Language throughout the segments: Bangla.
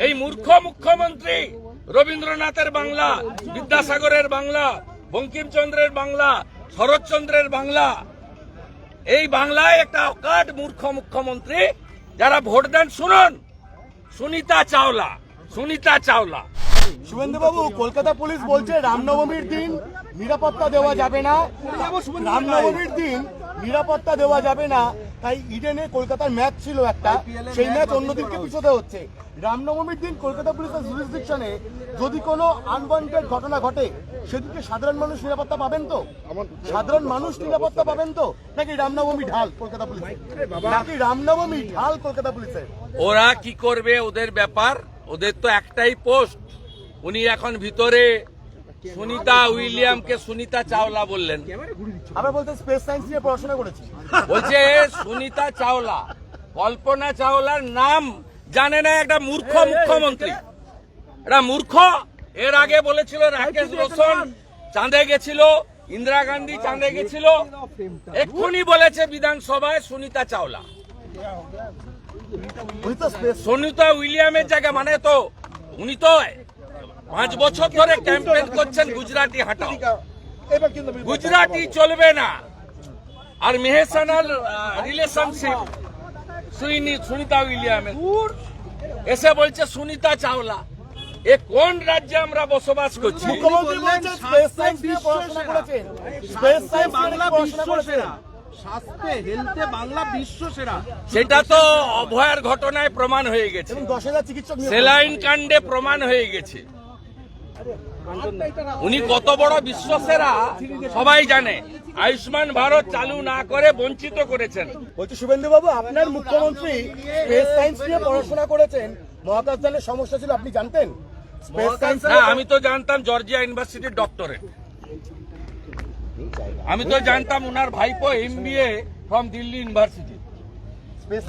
এই মূর্খ মুখ্যমন্ত্রী রবীন্দ্রনাথের বাংলা বিদ্যাসাগরের বাংলা বঙ্কিমচন্দ্রের বাংলা শরৎচন্দ্রের বাংলা। এই বাংলায় একটা অকাট মূর্খ মুখ্যমন্ত্রী যারা ভোট দেন শুনুন সুনিতা চাওলা সুনিতা চাওলা। শুভেন্দুবাবু কলকাতা পুলিশ বলছে রামনবমীর দিন নিরাপত্তা দেওয়া যাবে না। রামনবমীর দিন নিরাপত্তা দেওয়া যাবে না। তাই ইডেনে কলকাতার ম্যাচ ছিল একটা। সেই ম্যাচ অন্যদিনকে পিছোতে হচ্ছে। রামনবমীর দিন কলকাতা পুলিশের জুরিসডিকশনে যদি কোনো আনওয়ান্টেড ঘটনা ঘটে সেদিকে সাধারণ মানুষ নিরাপত্তা পাবেন তো? সাধারণ মানুষ নিরাপত্তা পাবেন তো? নাকি রামনবমী ঢাল কলকাতা পুলিশের? নাকি রামনবমী ঢাল কলকাতা পুলিশের? ওরা কি করবে ওদের ব্যাপার? ওদের তো একটাই পোস্ট। উনি এখন ভিতরে সুনিতা উইলিয়ামকে সুনিতা চাওলা বললেন। আমরা বলতে স্পেস সায়েন্স নিয়ে পড়াশোনা করেছি। বলছে সুনিতা চাওলা কল্পনা চাওলার নাম জানে না একটা মূর্খ মুখ্যমন্ত্রী। এটা মূর্খ? এর আগে বলেছিল রাকেশ রোশন চাঁদে গেছিল ইন্দিরা গান্ধী চাঁদে গেছিল। এক্ষুনি বলেছে বিধানসভায় সুনিতা চাওলা। উনি তো স্পেস সুনিতা উইলিয়ামের জায়গা মানে তো উনি তো পাঁচ বছর ধরে ক্যাম্পেইন করছেন গুজরাটি হাঁটাও। গুজরাটি চলবে না। আর মেহেসানাল রিলেশনশিপ সুনিতা উইলিয়ামের। এসে বলছে সুনিতা চাওলা এ কোন রাজ্যে আমরা বসবাস করছি? সেটা তো অভয়ার ঘটনায় প্রমাণ হয়ে গেছে। সেলাইন কাণ্ডে প্রমাণ হয়ে গেছে। উনি কত বড় বিশ্বসেরা সবাই জানে। আয়ুষ্মান ভারত চালু না করে বঞ্চিত করেছেন। বলছি শুভেন্দু বাবু আপনার মুখ্যমন্ত্রী স্পেস সায়েন্স নিয়ে পড়াশোনা করেছেন। মহাকাশযানের সমস্যা ছিল আপনি জানতেন? স্পেস সায়েন্স হ্যাঁ আমি তো জানতাম জর্জিয়া ইউনিভার্সিটির ডক্টরেট আমি তো জানতাম উনার ভাইপো এমবিএ ফ্রম দিল্লি ইউনিভার্সিটি।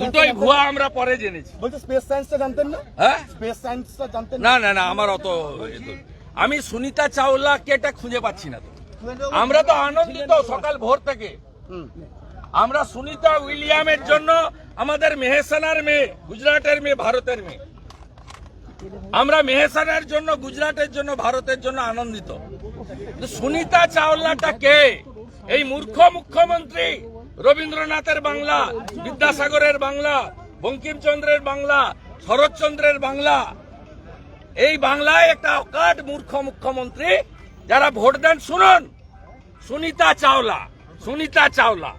দুটোই ভুয়া আমরা পরে জেনেছি। বলছি স্পেস সায়েন্সটা জানতেন না? হ্যাঁ? স্পেস সায়েন্সটা জানতেন না? না না আমার অত আমি সুনিতা চাওলাকে এটা খুঁজে পাচ্ছি না তো। আমরা তো আনন্দিত সকাল ভোর থেকে। আমরা সুনিতা উইলিয়ামের জন্য আমাদের মেহেসানার মেয়ে, গুজরাটের মেয়ে, ভারতের মেয়ে। আমরা মেহেসানার জন্য, গুজরাটের জন্য, ভারতের জন্য আনন্দিত। সুনিতা চাওলাটা কে? এই মূর্খ মুখ্যমন্ত্রী রবীন্দ্রনাথের বাংলা, বিদ্যাসাগরের বাংলা, বঙ্কিমচন্দ্রের বাংলা, শরৎচন্দ্রের বাংলা এই বাংলায় একটা অকাট মূর্খ মুখ্যমন্ত্রী, যারা ভোট দেন, শুনুন। সুনিতা চাওলা সুনিতা চাওলা।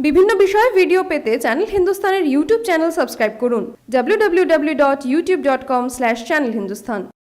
বিভিন্ন বিষয়ে ভিডিও পেতে চ্যানেল হিন্দুস্তানের ইউটিউব চ্যানেল সাবস্ক্রাইব করুন। www.youtube.com/channelhindustan